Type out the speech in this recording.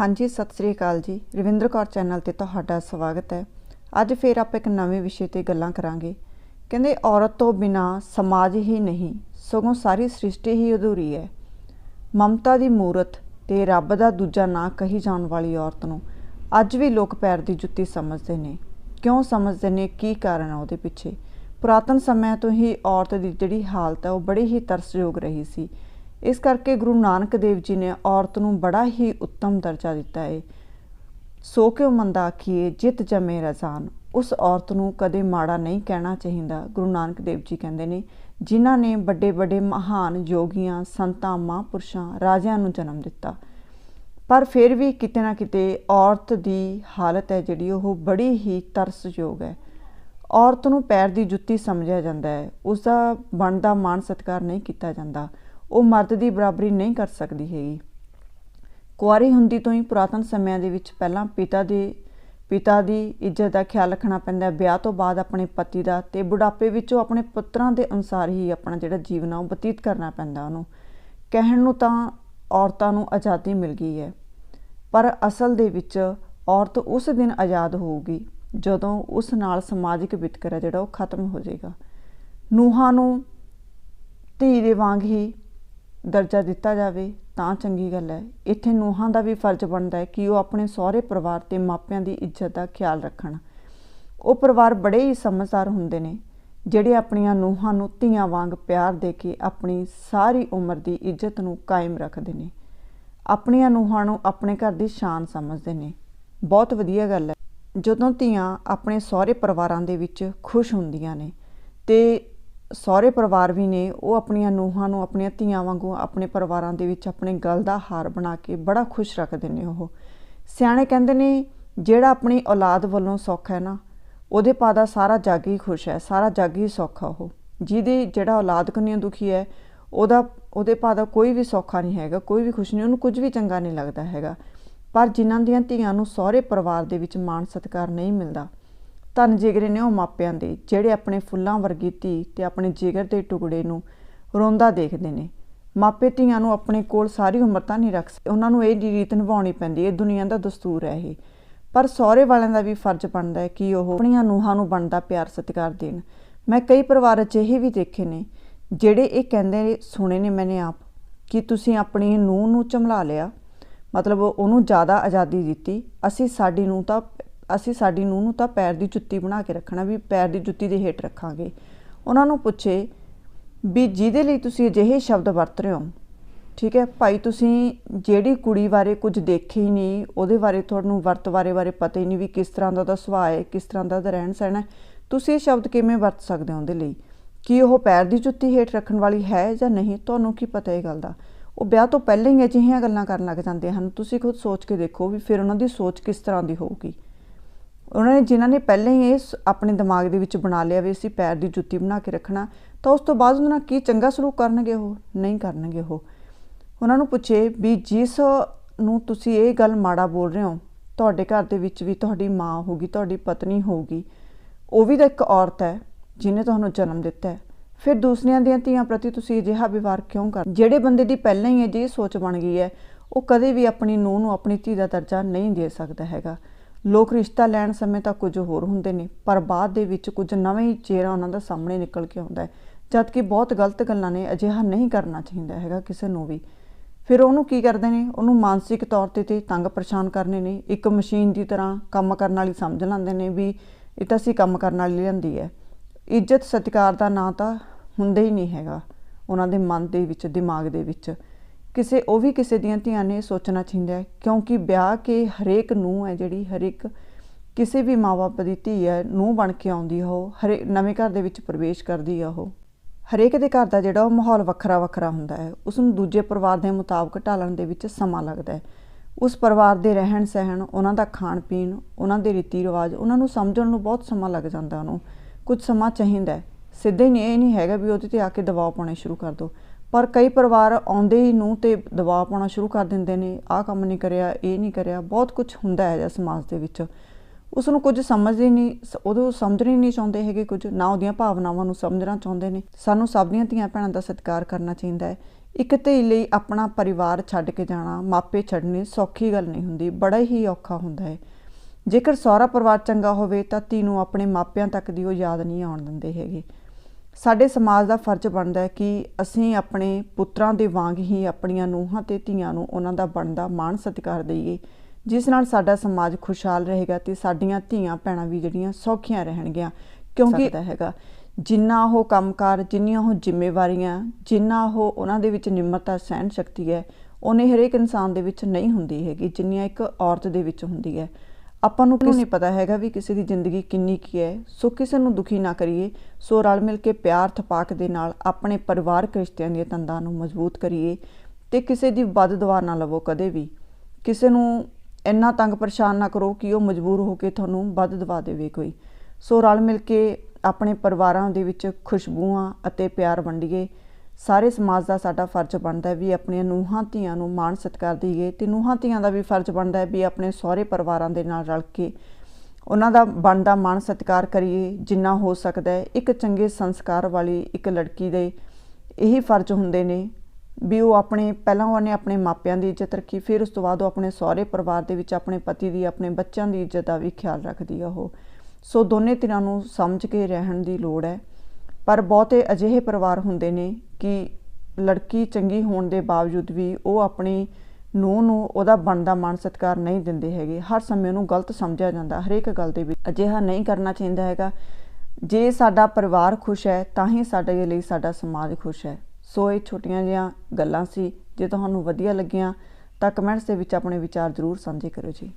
ਹਾਂਜੀ, ਸਤਿ ਸ੍ਰੀ ਅਕਾਲ ਜੀ। ਰਵਿੰਦਰ ਕੌਰ ਚੈਨਲ ਤੇ ਤੁਹਾਡਾ ਸਵਾਗਤ ਹੈ। ਅੱਜ ਫੇਰ ਆਪਾਂ ਇੱਕ ਨਵੇਂ ਵਿਸ਼ੇ ਤੇ ਗੱਲਾਂ ਕਰਾਂਗੇ। ਕਹਿੰਦੇ, ਔਰਤ ਤੋਂ ਬਿਨਾ ਸਮਾਜ ਹੀ ਨਹੀਂ, ਸਗੋਂ ਸਾਰੀ ਸ੍ਰਿਸ਼ਟੀ ਹੀ ਅਧੂਰੀ ਹੈ। ਮਮਤਾ ਦੀ ਮੂਰਤ ਤੇ ਰੱਬ ਦਾ ਦੂਜਾ ਨਾਂ ਕਹੀ ਜਾਣ ਵਾਲੀ ਔਰਤ ਨੂੰ ਅੱਜ ਵੀ ਲੋਕ ਪੈਰ ਦੀ ਜੁੱਤੀ ਸਮਝਦੇ ਨੇ। ਕਿਉਂ ਸਮਝਦੇ ਨੇ? ਕੀ ਕਾਰਨ ਹੈ ਉਹਦੇ ਪਿੱਛੇ? ਪੁਰਾਤਨ ਸਮਿਆਂ ਤੋਂ ਹੀ ਔਰਤ ਦੀ ਜਿਹੜੀ ਹਾਲਤ ਹੈ, ਉਹ ਬੜੀ ਹੀ ਤਰਸਯੋਗ ਰਹੀ ਸੀ। ਇਸ ਕਰਕੇ ਗੁਰੂ ਨਾਨਕ ਦੇਵ ਜੀ ਨੇ ਔਰਤ ਨੂੰ ਬੜਾ ਹੀ ਉੱਤਮ ਦਰਜਾ ਦਿੱਤਾ ਹੈ ਸੋ ਕਿਉ ਮੰਦਾ ਆਖੀਏ, ਜਿਤ ਜਮੇ ਰਜ਼ਾਨ। ਉਸ ਔਰਤ ਨੂੰ ਕਦੇ ਮਾੜਾ ਨਹੀਂ ਕਹਿਣਾ ਚਾਹੀਦਾ, ਗੁਰੂ ਨਾਨਕ ਦੇਵ ਜੀ ਕਹਿੰਦੇ ਨੇ। ਜਿਨ੍ਹਾਂ ਨੇ ਵੱਡੇ ਵੱਡੇ ਮਹਾਨ ਯੋਗੀਆਂ, ਸੰਤਾਂ, ਮਹਾਂਪੁਰਸ਼ਾਂ, ਰਾਜਿਆਂ ਨੂੰ ਜਨਮ ਦਿੱਤਾ। ਪਰ ਫਿਰ ਵੀ ਕਿਤੇ ਨਾ ਕਿਤੇ ਔਰਤ ਦੀ ਹਾਲਤ ਹੈ ਜਿਹੜੀ, ਉਹ ਬੜੀ ਹੀ ਤਰਸਯੋਗ ਹੈ। ਔਰਤ ਨੂੰ ਪੈਰ ਦੀ ਜੁੱਤੀ ਸਮਝਿਆ ਜਾਂਦਾ ਹੈ। ਉਸ ਦਾ ਬਣਦਾ ਮਾਣ ਸਤਿਕਾਰ ਨਹੀਂ ਕੀਤਾ ਜਾਂਦਾ। ਉਹ ਮਰਦ ਦੀ ਬਰਾਬਰੀ ਨਹੀਂ ਕਰ ਸਕਦੀ ਹੈਗੀ। ਕੁਆਰੀ ਹੁੰਦੀ ਤੋਂ ਹੀ ਪੁਰਾਤਨ ਸਮਿਆਂ ਦੇ ਵਿੱਚ ਪਹਿਲਾਂ ਪਿਤਾ ਦੇ, ਪਿਤਾ ਦੀ ਇੱਜ਼ਤ ਦਾ ਖਿਆਲ ਰੱਖਣਾ ਪੈਂਦਾ ਹੈ। ਵਿਆਹ ਤੋਂ ਬਾਅਦ ਆਪਣੇ ਪਤੀ ਦਾ ਤੇ ਬੁਢਾਪੇ ਵਿੱਚ ਉਹ ਆਪਣੇ ਪੁੱਤਰਾਂ ਦੇ ਅਨੁਸਾਰ ਹੀ ਆਪਣਾ ਜਿਹੜਾ ਜੀਵਨ ਆ ਉਹ ਬਤੀਤ ਕਰਨਾ ਪੈਂਦਾ ਉਹਨੂੰ। ਕਹਿਣ ਨੂੰ ਤਾਂ ਔਰਤਾਂ ਨੂੰ ਆਜ਼ਾਦੀ ਮਿਲ ਗਈ ਹੈ। ਪਰ ਅਸਲ ਦੇ ਵਿੱਚ ਔਰਤ ਉਸ ਦਿਨ ਆਜ਼ਾਦ ਹੋਊਗੀ ਜਦੋਂ ਉਸ ਨਾਲ ਸਮਾਜਿਕ ਵਿਤਕਰਾ ਜਿਹੜਾ ਉਹ ਖਤਮ ਹੋ ਜਾਏਗਾ। ਨੂਹਾਂ ਨੂੰ ਧੀ ਦੇ ਵਾਂਗ ਹੀ ਦਰਜਾ ਦਿੱਤਾ ਜਾਵੇ, ਤਾਂ ਚੰਗੀ ਗੱਲ ਹੈ। ਇੱਥੇ ਨੂਹਾਂ ਦਾ ਵੀ ਫਰਜ਼ ਬਣਦਾ ਹੈ ਕਿ ਉਹ ਆਪਣੇ ਸਹੁਰੇ ਪਰਿਵਾਰ ਤੇ ਮਾਪਿਆਂ ਦੀ ਇੱਜ਼ਤ ਦਾ ਖਿਆਲ ਰੱਖਣ। ਉਹ ਪਰਿਵਾਰ ਬੜੇ ਹੀ ਸਮਝਦਾਰ ਹੁੰਦੇ ਨੇ, ਜਿਹੜੇ ਆਪਣੀਆਂ ਨੂਹਾਂ ਨੂੰ ਧੀਆਂ ਵਾਂਗ ਪਿਆਰ ਦੇ ਕੇ ਆਪਣੀ ਸਾਰੀ ਉਮਰ ਦੀ ਇੱਜ਼ਤ ਨੂੰ ਕਾਇਮ ਰੱਖਦੇ ਨੇ। ਆਪਣੀਆਂ ਨੂਹਾਂ ਨੂੰ ਆਪਣੇ ਘਰ ਦੀ ਸ਼ਾਨ ਸਮਝਦੇ ਨੇ। ਬਹੁਤ ਵਧੀਆ ਗੱਲ ਹੈ। ਜਦੋਂ ਧੀਆਂ ਆਪਣੇ ਸਹੁਰੇ ਪਰਿਵਾਰਾਂ ਦੇ ਵਿੱਚ ਖੁਸ਼ ਹੁੰਦੀਆਂ ਨੇ ਤੇ ਸਹੁਰੇ ਪਰਿਵਾਰ ਵੀ ਨੇ, ਉਹ ਆਪਣੀਆਂ ਨੂੰਹਾਂ ਨੂੰ, ਆਪਣੀਆਂ ਧੀਆਂ ਵਾਂਗੂ ਆਪਣੇ ਪਰਿਵਾਰਾਂ ਦੇ ਵਿੱਚ ਆਪਣੇ ਗਲ ਦਾ ਹਾਰ ਬਣਾ ਕੇ ਬੜਾ ਖੁਸ਼ ਰੱਖਦੇ ਨੇ ਉਹ। ਸਿਆਣੇ ਕਹਿੰਦੇ ਨੇ, ਜਿਹੜਾ ਆਪਣੀ ਔਲਾਦ ਵੱਲੋਂ ਸੁੱਖ ਹੈ ਨਾ, ਉਹਦੇ ਪਾਦਾ ਸਾਰਾ ਜੱਗ ਹੀ ਖੁਸ਼ ਹੈ, ਸਾਰਾ ਜੱਗ ਹੀ ਸੌਖਾ ਉਹ। ਜਿਹਦੇ ਜਿਹੜਾ ਔਲਾਦ ਕੰਨਿਓ ਦੁਖੀ ਹੈ, ਉਹਦਾ, ਉਹਦੇ ਪਾਦਾ ਕੋਈ ਵੀ ਸੌਖਾ ਨਹੀਂ ਹੈਗਾ, ਕੋਈ ਵੀ ਖੁਸ਼ ਨਹੀਂ, ਉਹਨੂੰ ਕੁਝ ਵੀ ਚੰਗਾ ਨਹੀਂ ਲੱਗਦਾ ਹੈਗਾ। ਪਰ ਜਿਨ੍ਹਾਂ ਦੀਆਂ ਧੀਆਂ ਨੂੰ ਸਹੁਰੇ ਪਰਿਵਾਰ ਦੇ ਵਿੱਚ ਮਾਣ ਸਤਿਕਾਰ ਨਹੀਂ ਮਿਲਦਾ ਧਨ ਜਿਗਰੇ ਨੇ ਉਹ ਮਾਪਿਆਂ ਦੇ, ਜਿਹੜੇ ਆਪਣੇ ਫੁੱਲਾਂ ਵਰਗੀ ਧੀ ਤੇ ਆਪਣੇ ਜਿਗਰ ਦੇ ਟੁਕੜੇ ਨੂੰ ਰੋਂਦਾ ਦੇਖਦੇ ਨੇ। ਮਾਪੇ ਧੀਆਂ ਨੂੰ ਆਪਣੇ ਕੋਲ ਸਾਰੀ ਉਮਰ ਤਾਂ ਨਹੀਂ ਰੱਖ ਸਕਦੇ। ਉਹਨਾਂ ਨੂੰ ਇਹ ਰੀਤ ਨਿਭਾਉਣੀ ਪੈਂਦੀ ਹੈ ਦੁਨੀਆ ਦਾ ਦਸਤੂਰ ਹੈ ਇਹ। ਪਰ ਸਹੁਰੇ ਵਾਲਿਆਂ ਦਾ ਵੀ ਫਰਜ਼ ਬਣਦਾ ਹੈ ਕਿ ਉਹ ਆਪਣੀਆਂ ਨੂੰਹਾਂ ਨੂੰ ਬਣਦਾ ਪਿਆਰ ਸਤਿਕਾਰ ਦੇਣ। ਮੈਂ ਕਈ ਪਰਿਵਾਰ ਅਜਿਹੇ ਵੀ ਦੇਖੇ ਨੇ, ਜਿਹੜੇ ਇਹ ਕਹਿੰਦੇ ਨੇ, ਸੁਣੇ ਨੇ ਮੈਨੇ ਆਪ, ਕਿ ਤੁਸੀਂ ਆਪਣੀ ਨੂੰਹ ਨੂੰ ਚਮਲਾ ਲਿਆ। ਮਤਲਬ ਉਹਨੂੰ ਜ਼ਿਆਦਾ ਆਜ਼ਾਦੀ ਦਿੱਤੀ। ਅਸੀਂ ਸਾਡੀ ਨੂੰ ਤਾਂ ਅਸੀਂ ਸਾਡੀ ਨੂੰਹ ਨੂੰ ਤਾਂ ਪੈਰ ਦੀ ਜੁੱਤੀ ਬਣਾ ਕੇ ਰੱਖਣਾ, ਵੀ ਪੈਰ ਦੀ ਜੁੱਤੀ ਦੇ ਹੇਠ ਰੱਖਾਂਗੇ। ਉਹਨਾਂ ਨੂੰ ਪੁੱਛੇ ਵੀ ਜਿਹਦੇ ਲਈ ਤੁਸੀਂ ਅਜਿਹੇ ਸ਼ਬਦ ਵਰਤ ਰਹੇ ਹੋ? ਠੀਕ ਹੈ, ਭਾਈ ਤੁਸੀਂ ਜਿਹੜੀ ਕੁੜੀ ਬਾਰੇ ਕੁਝ ਦੇਖੇ ਹੀ ਨਹੀਂ, ਉਹਦੇ ਬਾਰੇ ਤੁਹਾਨੂੰ ਵਰਤ ਬਾਰੇ ਬਾਰੇ ਪਤਾ ਹੀ ਨਹੀਂ ਵੀ ਕਿਸ ਤਰ੍ਹਾਂ ਦਾ ਉਹਦਾ ਸੁਭਾਅ ਹੈ, ਕਿਸ ਤਰ੍ਹਾਂ ਦਾ ਉਹਦਾ ਰਹਿਣ ਸਹਿਣ ਹੈ। ਤੁਸੀਂ ਇਹ ਸ਼ਬਦ ਕਿਵੇਂ ਵਰਤ ਸਕਦੇ ਹੋ ਉਹਦੇ ਲਈ? ਕੀ ਉਹ ਪੈਰ ਦੀ ਜੁੱਤੀ ਹੇਠ ਰੱਖਣ ਵਾਲੀ ਹੈ ਜਾਂ ਨਹੀਂ? ਤੁਹਾਨੂੰ ਕੀ ਪਤਾ ਇਹ ਗੱਲ ਦਾ? ਉਹ ਵਿਆਹ ਤੋਂ ਪਹਿਲਾਂ ਹੀ ਅਜਿਹੀਆਂ ਗੱਲਾਂ ਕਰਨ ਲੱਗ ਜਾਂਦੇ ਹਨ। ਤੁਸੀਂ ਖੁਦ ਸੋਚ ਕੇ ਦੇਖੋ ਵੀ ਫਿਰ ਉਹਨਾਂ ਦੀ ਸੋਚ ਕਿਸ ਤਰ੍ਹਾਂ ਦੀ ਹੋਊਗੀ। ਉਹਨਾਂ ਨੇ ਜਿਨ੍ਹਾਂ ਨੇ ਪਹਿਲਾਂ ਹੀ ਇਹ ਆਪਣੇ ਦਿਮਾਗ ਦੇ ਵਿੱਚ ਬਣਾ ਲਿਆ ਵੀ ਅਸੀਂ ਪੈਰ ਦੀ ਜੁੱਤੀ ਬਣਾ ਕੇ ਰੱਖਣਾ, ਤਾਂ ਉਸ ਤੋਂ ਬਾਅਦ ਉਹਨਾਂ ਨਾਲ ਕੀ ਚੰਗਾ ਸਲੂਕ ਕਰਨਗੇ ਉਹ? ਨਹੀਂ ਕਰਨਗੇ ਉਹ। ਉਹਨਾਂ ਨੂੰ ਪੁੱਛੇ ਵੀ ਜਿਸ ਨੂੰ ਤੁਸੀਂ ਇਹ ਗੱਲ ਮਾੜਾ ਬੋਲ ਰਹੇ ਹੋ, ਤੁਹਾਡੇ ਘਰ ਦੇ ਵਿੱਚ ਵੀ ਤੁਹਾਡੀ ਮਾਂ ਹੋਗੀ ਤੁਹਾਡੀ ਪਤਨੀ ਹੋਊਗੀ, ਉਹ ਵੀ ਤਾਂ ਇੱਕ ਔਰਤ ਹੈ, ਜਿਹਨੇ ਤੁਹਾਨੂੰ ਜਨਮ ਦਿੱਤਾ ਹੈ। ਫਿਰ ਦੂਸਰਿਆਂ ਦੀਆਂ ਧੀਆਂ ਪ੍ਰਤੀ ਤੁਸੀਂ ਅਜਿਹਾ ਵਿਵਹਾਰ ਕਿਉਂ ਕਰ? ਜਿਹੜੇ ਬੰਦੇ ਦੀ ਪਹਿਲਾਂ ਹੀ ਅਜਿਹੀ ਸੋਚ ਬਣ ਗਈ ਹੈ, ਉਹ ਕਦੇ ਵੀ ਆਪਣੀ ਨੂੰਹ ਨੂੰ ਆਪਣੀ ਧੀ ਦਾ ਦਰਜਾ ਨਹੀਂ ਦੇ ਸਕਦਾ ਹੈਗਾ। ਲੋਕ ਰਿਸ਼ਤਾ ਲੈਣ ਸਮੇਂ ਤਾਂ ਕੁਝ ਹੋਰ ਹੁੰਦੇ ਨੇ, ਪਰ ਬਾਅਦ ਦੇ ਵਿੱਚ ਕੁਝ ਨਵੇਂ ਹੀ ਚਿਹਰਾ ਉਹਨਾਂ ਦਾ ਸਾਹਮਣੇ ਨਿਕਲ ਕੇ ਆਉਂਦਾ ਹੈ। ਜਦ ਕਿ ਬਹੁਤ ਗਲਤ ਗੱਲਾਂ ਨੇ, ਅਜਿਹਾ ਨਹੀਂ ਕਰਨਾ ਚਾਹੀਦਾ ਹੈਗਾ ਕਿਸੇ ਨੂੰ ਵੀ। ਫਿਰ ਉਹਨੂੰ ਕੀ ਕਰਦੇ ਨੇ? ਉਹਨੂੰ ਮਾਨਸਿਕ ਤੌਰ ਤੇ ਤੇ ਤੰਗ ਪਰੇਸ਼ਾਨ ਕਰਨੇ ਨੇ। ਇੱਕ ਮਸ਼ੀਨ ਦੀ ਤਰ੍ਹਾਂ ਕੰਮ ਕਰਨ ਵਾਲੀ ਸਮਝ ਲੈਂਦੇ ਨੇ ਵੀ ਇਹ ਤਾਂ ਅਸੀਂ ਕੰਮ ਕਰਨ ਵਾਲੀ ਲੈਂਦੀ ਹੈ। ਇੱਜ਼ਤ ਸਤਿਕਾਰ ਦਾ ਨਾਂ ਤਾਂ ਹੁੰਦਾ ਹੀ ਨਹੀਂ ਹੈਗਾ ਉਹਨਾਂ ਦੇ ਮਨ ਦੇ ਵਿੱਚ, ਦਿਮਾਗ ਦੇ ਵਿੱਚ। ਕਿਸੇ, ਉਹ ਵੀ ਕਿਸੇ ਦੀਆਂ ਧੀਆਂ ਨੇ ਸੋਚਣਾ ਚਾਹੀਦਾ ਹੈ, ਕਿਉਂਕਿ ਵਿਆਹ ਕੇ ਹਰੇਕ ਨੂੰ ਹੈ ਜਿਹੜੀ, ਹਰੇਕ ਕਿਸੇ ਵੀ ਮਾਪੇ ਦੀ ਧੀ ਹੈ ਨੂੰ ਬਣ ਕੇ ਆਉਂਦੀ ਹੈ ਉਹ, ਹਰੇ, ਨਵੇਂ ਘਰ ਦੇ ਵਿੱਚ ਪ੍ਰਵੇਸ਼ ਕਰਦੀ ਆ ਉਹ। ਹਰੇਕ ਦੇ ਘਰ ਦਾ ਜਿਹੜਾ ਉਹ ਮਾਹੌਲ ਵੱਖਰਾ ਵੱਖਰਾ ਹੁੰਦਾ ਹੈ ਉਸ ਨੂੰ ਦੂਜੇ ਪਰਿਵਾਰ ਦੇ ਮੁਤਾਬਕ ਢਾਲਣ ਦੇ ਵਿੱਚ ਸਮਾਂ ਲੱਗਦਾ ਹੈ। ਉਸ ਪਰਿਵਾਰ ਦੇ ਰਹਿਣ ਸਹਿਣ ਉਹਨਾਂ ਦਾ ਖਾਣ ਪੀਣ ਉਹਨਾਂ ਦੇ ਰੀਤੀ ਰਿਵਾਜ ਉਹਨਾਂ ਨੂੰ ਸਮਝਣ ਨੂੰ ਬਹੁਤ ਸਮਾਂ ਲੱਗ ਜਾਂਦਾ ਉਹਨੂੰ। ਕੁਝ ਸਮਾਂ ਚਾਹੀਦਾ ਸਿੱਧੇ ਨਹੀਂ, ਇਹ ਨਹੀਂ ਹੈਗਾ ਵੀ ਉਹਦੇ ਤੇ ਆ ਕੇ ਦਬਾਅ ਪਾਉਣਾ ਸ਼ੁਰੂ ਕਰ ਦੋ। ਪਰ ਕਈ ਪਰਿਵਾਰ ਆਉਂਦੇ ਹੀ ਨੂੰ ਤੇ ਦਬਾਅ ਪਾਉਣਾ ਸ਼ੁਰੂ ਕਰ ਦਿੰਦੇ ਨੇ, ਆਹ ਕੰਮ ਨਹੀਂ ਕਰਿਆ, ਇਹ ਨਹੀਂ ਕਰਿਆ, ਬਹੁਤ ਕੁਝ ਹੁੰਦਾ ਹੈ ਜਾਂ ਸਮਾਜ ਦੇ ਵਿੱਚ। ਉਸ ਨੂੰ ਕੁਝ ਸਮਝਦੇ ਨਹੀਂ ਉਦੋਂ ਸਮਝਣੀ ਨਹੀਂ ਚਾਹੁੰਦੇ ਹੈਗੇ ਕੁਝ, ਨਾ ਉਹਦੀਆਂ ਭਾਵਨਾਵਾਂ ਨੂੰ ਸਮਝਣਾ ਚਾਹੁੰਦੇ ਨੇ। ਸਾਨੂੰ ਸਭ ਦੀਆਂ ਧੀਆਂ ਭੈਣਾਂ ਦਾ ਸਤਿਕਾਰ ਕਰਨਾ ਚਾਹੀਦਾ ਹੈ। ਇੱਕ ਧੀ ਲਈ ਆਪਣਾ ਪਰਿਵਾਰ ਛੱਡ ਕੇ ਜਾਣਾ, ਮਾਪੇ ਛੱਡਣੇ ਸੌਖੀ ਗੱਲ ਨਹੀਂ ਹੁੰਦੀ, ਬੜਾ ਹੀ ਔਖਾ ਹੁੰਦਾ ਹੈ। ਜੇਕਰ ਸਹੁਰਾ ਪਰਿਵਾਰ ਚੰਗਾ ਹੋਵੇ ਤਾਂ ਧੀ ਨੂੰ ਆਪਣੇ ਮਾਪਿਆਂ ਤੱਕ ਦੀ ਉਹ ਯਾਦ ਨਹੀਂ ਆਉਣ ਦਿੰਦੇ ਹੈਗੇ। ਸਾਡੇ ਸਮਾਜ ਦਾ ਫਰਜ਼ ਬਣਦਾ ਹੈ ਕਿ ਅਸੀਂ ਆਪਣੇ ਪੁੱਤਰਾਂ ਦੇ ਵਾਂਗ ਹੀ ਆਪਣੀਆਂ ਨੂੰਹਾਂ ਤੇ ਧੀਆਂ ਨੂੰ ਉਹਨਾਂ ਦਾ ਬਣਦਾ ਮਾਣ ਸਤਿਕਾਰ ਦਈਏ ਜਿਸ ਨਾਲ ਸਾਡਾ ਸਮਾਜ ਖੁਸ਼ਹਾਲ ਰਹੇਗਾ ਤੇ ਸਾਡੀਆਂ ਧੀਆਂ ਭੈਣਾਂ ਵੀ ਜਿਹੜੀਆਂ ਸੌਖੀਆਂ ਰਹਿਣਗੀਆਂ ਕਿਉਂਕਿ ਸਕਦਾ ਹੈਗਾ। ਜਿੰਨਾ ਉਹ ਕੰਮਕਾਰ ਜਿੰਨੀਆਂ ਉਹ ਜ਼ਿੰਮੇਵਾਰੀਆਂ ਜਿੰਨਾ ਉਹ ਉਹਨਾਂ ਦੇ ਵਿੱਚ ਨਿਮਰਤਾ ਸਹਿਣ ਸ਼ਕਤੀ ਹੈ ਉਹਨੇ ਹਰੇਕ ਇਨਸਾਨ ਦੇ ਵਿੱਚ ਨਹੀਂ ਹੁੰਦੀ ਹੈਗੀ ਜਿੰਨੀਆਂ ਇੱਕ ਔਰਤ ਦੇ ਵਿੱਚ ਹੁੰਦੀ ਹੈ। ਆਪਾਂ ਨੂੰ ਕਿਉਂ ਨਹੀਂ ਪਤਾ ਹੈਗਾ ਵੀ ਕਿਸੇ ਦੀ ਜ਼ਿੰਦਗੀ ਕਿੰਨੀ ਕੀ ਹੈ? ਸੋ ਕਿਸੇ ਨੂੰ ਦੁਖੀ ਨਾ ਕਰੀਏ ਸੋ ਰਲ ਮਿਲ ਕੇ ਪਿਆਰ ਥਪਾਕ ਦੇ ਨਾਲ ਆਪਣੇ ਪਰਿਵਾਰਕ ਰਿਸ਼ਤਿਆਂ ਦੀਆਂ ਤੰਦਾਂ ਨੂੰ ਮਜ਼ਬੂਤ ਕਰੀਏ ਤੇ ਕਿਸੇ ਦੀ ਬਦ ਦੁਆ ਨਾ ਲਵੋ ਕਦੇ ਵੀ। ਕਿਸੇ ਨੂੰ ਇੰਨਾ ਤੰਗ ਪਰੇਸ਼ਾਨ ਨਾ ਕਰੋ ਕਿ ਉਹ ਮਜਬੂਰ ਹੋ ਕੇ ਤੁਹਾਨੂੰ ਬਦ ਦਵਾ ਦੇਵੇ ਕੋਈ। ਸੋ ਰਲ ਮਿਲ ਕੇ ਆਪਣੇ ਪਰਿਵਾਰਾਂ ਦੇ ਵਿੱਚ ਖੁਸ਼ਬੂਆਂ ਅਤੇ ਪਿਆਰ ਵੰਡੀਏ ਸਾਰੇ ਸਮਾਜ ਦਾ ਸਾਡਾ ਫਰਜ਼ ਬਣਦਾ ਹੈ ਵੀ ਆਪਣੀਆਂ ਨੂੰਹਾਂ ਧੀਆਂ ਨੂੰ ਮਾਣ ਸਤਿਕਾਰ ਦਈਏ ਤੇ ਨੂੰਹਾਂ ਧੀਆਂ ਦਾ ਵੀ ਫਰਜ਼ ਬਣਦਾ ਹੈ ਵੀ ਆਪਣੇ ਸਹੁਰੇ ਪਰਿਵਾਰਾਂ ਦੇ ਨਾਲ ਰਲ ਕੇ ਉਹਨਾਂ ਦਾ ਬਣਦਾ ਮਾਣ ਸਤਿਕਾਰ ਕਰੀਏ, ਜਿੰਨਾ ਹੋ ਸਕਦਾ ਹੈ। ਇੱਕ ਚੰਗੇ ਸੰਸਕਾਰ ਵਾਲੀ ਇੱਕ ਲੜਕੀ ਦੇ ਇਹੀ ਫਰਜ਼ ਹੁੰਦੇ ਨੇ ਵੀ ਉਹ ਆਪਣੇ, ਪਹਿਲਾਂ ਉਹਨੇ ਆਪਣੇ ਮਾਪਿਆਂ ਦੀ ਇੱਜ਼ਤ ਰੱਖੀ, ਫਿਰ ਉਸ ਤੋਂ ਬਾਅਦ ਉਹ ਆਪਣੇ ਸਹੁਰੇ ਪਰਿਵਾਰ ਦੇ ਵਿੱਚ ਆਪਣੇ ਪਤੀ ਦੀ, ਆਪਣੇ ਬੱਚਿਆਂ ਦੀ ਇੱਜ਼ਤ ਦਾ ਵੀ ਖਿਆਲ ਰੱਖਦੀ ਆ ਉਹ। ਸੋ ਦੋਨੇ ਧਿਰਾਂ ਨੂੰ ਸਮਝ ਕੇ ਰਹਿਣ ਦੀ ਲੋੜ ਹੈ। ਪਰ ਬਹੁਤੇ ਅਜਿਹੇ ਪਰਿਵਾਰ ਹੁੰਦੇ ਨੇ ਕਿ ਲੜਕੀ ਚੰਗੀ ਹੋਣ ਦੇ ਬਾਵਜੂਦ ਵੀ ਉਹ ਆਪਣੀ ਨੂੰਹ ਨੂੰ ਉਹਦਾ ਬਣਦਾ ਮਾਣ ਸਤਿਕਾਰ ਨਹੀਂ ਦਿੰਦੇ ਹੈਗੇ। ਹਰ ਸਮੇਂ ਉਹਨੂੰ ਗਲਤ ਸਮਝਿਆ ਜਾਂਦਾ, ਹਰੇਕ ਗੱਲ ਦੇ ਵਿੱਚ। ਅਜਿਹਾ ਨਹੀਂ ਕਰਨਾ ਚਾਹੀਦਾ ਹੈਗਾ। ਜੇ ਸਾਡਾ ਪਰਿਵਾਰ ਖੁਸ਼ ਹੈ, ਤਾਂ ਹੀ ਸਾਡੇ ਲਈ ਸਾਡਾ ਸਮਾਜ ਖੁਸ਼ ਹੈ। ਸੋ ਇਹ ਛੋਟੀਆਂ ਜਿਹੀਆਂ ਗੱਲਾਂ ਸੀ। ਜੇ ਤੁਹਾਨੂੰ ਵਧੀਆ ਲੱਗੀਆਂ, ਤਾਂ ਕਮੈਂਟਸ ਦੇ ਵਿੱਚ ਆਪਣੇ ਵਿਚਾਰ ਜ਼ਰੂਰ ਸਾਂਝੇ ਕਰੋ ਜੀ।